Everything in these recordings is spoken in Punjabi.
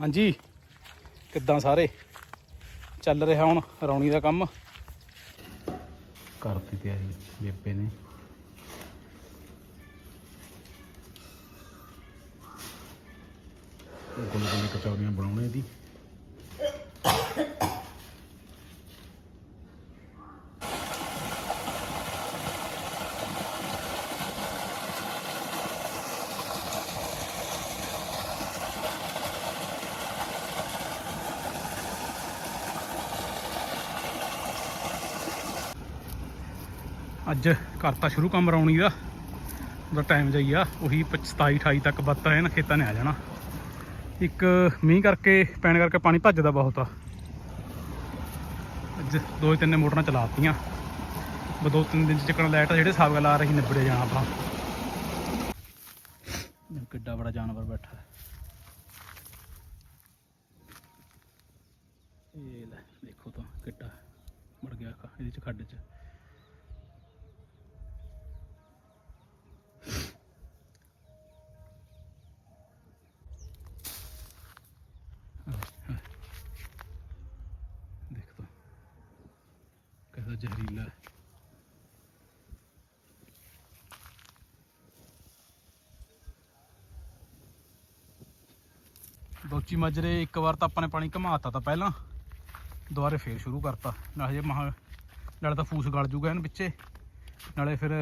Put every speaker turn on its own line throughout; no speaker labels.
ਹਾਂਜੀ। ਕਿੱਦਾਂ ਸਾਰੇ? ਚੱਲ ਰਿਹਾ ਹੁਣ ਰੌਣੀ ਦਾ ਕੰਮ। ਕਰਤੀ ਤਿਆਰੀ ਬੇਬੇ ਨੇ। ਗੁੱਲ ਕਚੌਰੀਆਂ ਬਣਾਉਣੇ ਦੀ। ਅੱਜ ਕਰਤਾ ਸ਼ੁਰੂ ਕੰਮ ਰੌਣੀ ਦਾ, ਉਹਦਾ ਟਾਈਮ ਜਾਈ ਆ, ਉਹੀ 27 28 ਤੱਕ ਬੱਤਾ ਹੈ ਖੇਤਾਂ ਨੇ ਆ ਜਾਣਾ। ਇੱਕ ਮੀਂਹ ਕਰਕੇ, ਪੈਣ ਕਰਕੇ ਪਾਣੀ ਭੱਜਦਾ ਬਹੁਤ ਆ। ਅੱਜ ਦੋ ਤਿੰਨ ਮੋਟਰਾਂ ਚਲਾਤੀਆਂ। ਬਸ ਦੋ ਤਿੰਨ ਦਿਨ ਚ ਚੱਕਣ ਲਾਈਟ ਜਿਹੜੇ ਹਿਸਾਬ ਨਾਲ ਆ ਰਹੀ, ਨਿਬੜੇ ਜਾਣਾ ਆਪਣਾ। ਕਿੱਡਾ ਬੜਾ ਜਾਨਵਰ ਬੈਠਾ ਇਹ ਲੈ, ਦੇਖੋ ਤਾਂ ਕਿੱਡਾ ਮੜ ਗਿਆ ਇਹਦੇ ਚ ਖੱਡ ਚ ਦੇਖ ਤਾਂ ਕਿਹਦਾ ਜ਼ਹਿਰੀਲਾ ਹੈ। ਦੋਚੀ ਮਾਜਰੇ ਇੱਕ ਵਾਰ ਤਾਂ ਆਪਾਂ ਨੇ ਪਾਣੀ ਘਮਾਤਾ ਤਾਂ ਪਹਿਲਾਂ। ਦੁਬਾਰੇ ਫੇਰ ਸ਼ੁਰੂ ਕਰਤਾ। ਨਾ ਹਜੇ ਮਹਾ ਨਾਲੇ ਤਾਂ ਫੂਸ ਗਲ ਜੂਗਾ ਇਹਨ ਵਿੱਚੇ ਨਾਲੇ ਫਿਰ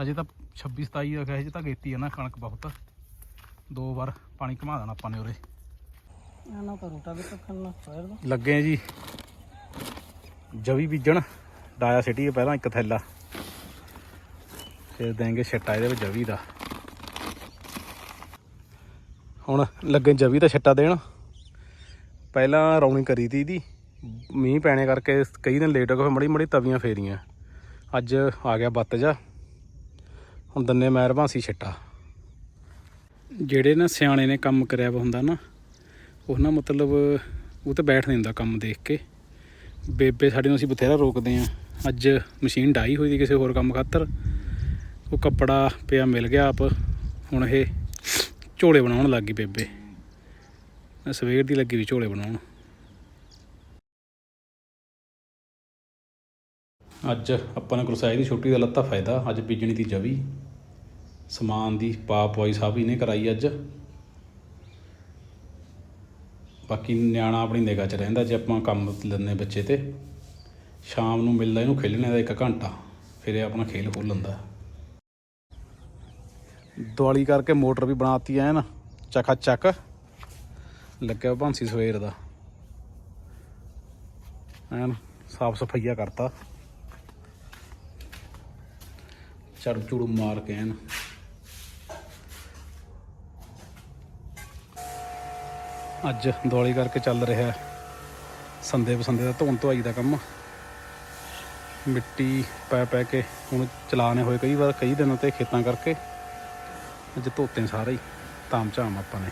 ਹਜੇ ਤਾਂ 26 27 ਦਾ ਹਜੇ ਤਾਂ ਗੇਤੀ ਆ ਨਾ ਕਣਕ ਬਹੁਤ। ਦੋ ਵਾਰ ਪਾਣੀ ਘਮਾ ਦੇਣਾ ਆਪਾਂ ਨੇ ਉਰੇ।
ਨਾ ਤਾਂ ਰੋਟਾ ਵੀ ਫਾਇਰ ਦਾ
ਲੱਗੇ ਜੀ। ਜਵੀ ਬੀਜਣ, ਡਾਇਆ ਸਿਟੀ ਪਹਿਲਾਂ ਇੱਕ ਥੈਲਾ। ਫਿਰ ਦੇਂਗੇ ਛੱਟਾ ਇਹਦੇ ਵਿੱਚ ਜਵੀ ਦਾ। ਹੁਣ ਲੱਗੇ ਜਵੀ ਦਾ ਛੱਟਾ ਦੇਣ। ਪਹਿਲਾਂ ਰੌਣੀ ਕਰੀ ਤੀ ਇਹਦੀ। ਮੀਂਹ ਪੈਣੇ ਕਰਕੇ ਕਈ ਦਿਨ ਲੇਟ ਹੋ ਗਏ ਮੜੀ ਮੜੀ ਤਵੀਆਂ ਫੇਰੀਆਂ। ਅੱਜ ਆ ਗਿਆ ਬੱਤ ਜਾ। ਹੁਣ ਦੰਨੇ ਮਿਹਰਬਾਨ ਸੀ ਛੱਟਾ। ਜਿਹੜੇ ਨਾ ਸਿਆਣੇ ਨੇ ਕੰਮ ਕਰਿਆ ਹੁੰਦਾ ਨਾ, ਉਹ ਨਾ ਮਤਲਬ ਉਹ ਤੇ ਬੈਠ ਨਹੀਂ ਹੁੰਦਾ ਕੰਮ ਦੇਖ ਕੇ। ਬੇਬੇ ਸਾਡੇ ਨੂੰ ਅਸੀਂ ਬਥੇਰਾ ਰੋਕਦੇ ਆ ਅੱਜ ਮਸ਼ੀਨ ਡਾਈ ਹੋਈ ਦੀ ਕਿਸੇ ਹੋਰ ਕੰਮ ਖਾਤਰ। ਉਹ ਕੱਪੜਾ ਪਿਆ ਮਿਲ ਗਿਆ ਆਪ। ਹੁਣ ਇਹ ਝੋਲੇ ਬਣਾਉਣ ਲੱਗ ਗਈ ਬੇਬੇ। ਸਵੇਰ ਦੀ ਲੱਗੀ ਵੀ ਝੋਲੇ ਬਣਾਉਣ। ਅੱਜ ਆਪਾਂ ਨੇ ਗੁਰਸਾਈ ਦੀ ਛੁੱਟੀ ਦਾ ਲੱਤਾ ਫਾਇਦਾ। ਅੱਜ ਬੀਜਣੀ ਦੀ ਜਵੀ। ਸਮਾਨ ਦੀ ਪਾ ਪਵਾਈ ਸਭ ਇਹਨੇ ਕਰਾਈ ਅੱਜ। ਬਾਕੀ ਨਿਆਣਾ ਆਪਣੀ ਨਿਗਾਹ 'ਚ ਰਹਿੰਦਾ ਜੇ ਆਪਾਂ ਕੰਮ ਲੈਂਦੇ ਬੱਚੇ ਤੇ। ਸ਼ਾਮ ਨੂੰ ਮਿਲਦਾ ਇਹਨੂੰ ਖੇਲਣੇ ਦਾ ਇੱਕ ਘੰਟਾ, ਫਿਰ ਇਹ ਆਪਣਾ ਖੇਲ ਖੋਲ ਲੈਂਦਾ। ਦਿਵਾਲੀ ਕਰਕੇ ਮੋਟਰ ਵੀ ਬਣਾਤੀ ਐਨ ਚੱਕਾ ਚੱਕ ਲੱਗਿਆ ਭਾਂਸੀ ਸਵੇਰ ਦਾ। ਐਨ ਸਾਫ਼ ਸਫਾਈਆ ਕਰਤਾ। ਝਾੜੂ ਝੂੜੂ ਮਾਰ ਕੇ ਐਨ। ਅੱਜ ਦਿਵਾਲੀ ਕਰਕੇ ਚੱਲ ਰਿਹਾ ਸੰਦੇ ਬਸੰਦੇ ਦਾ ਧੋਣ ਧੁਆਈ ਦਾ ਕੰਮ। ਮਿੱਟੀ ਪੈ ਪੈ ਕੇ ਹੁਣ ਚਲਾਣੇ ਹੋਏ ਕਈ ਵਾਰ ਕਈ ਦਿਨਾਂ ਤੇ ਖੇਤਾਂ ਕਰਕੇ ਅੱਜ ਧੋਤੇ ਸਾਰੇ ਹੀ ਤਾਮ ਝਾਮ ਆਪਾਂ ਨੇ।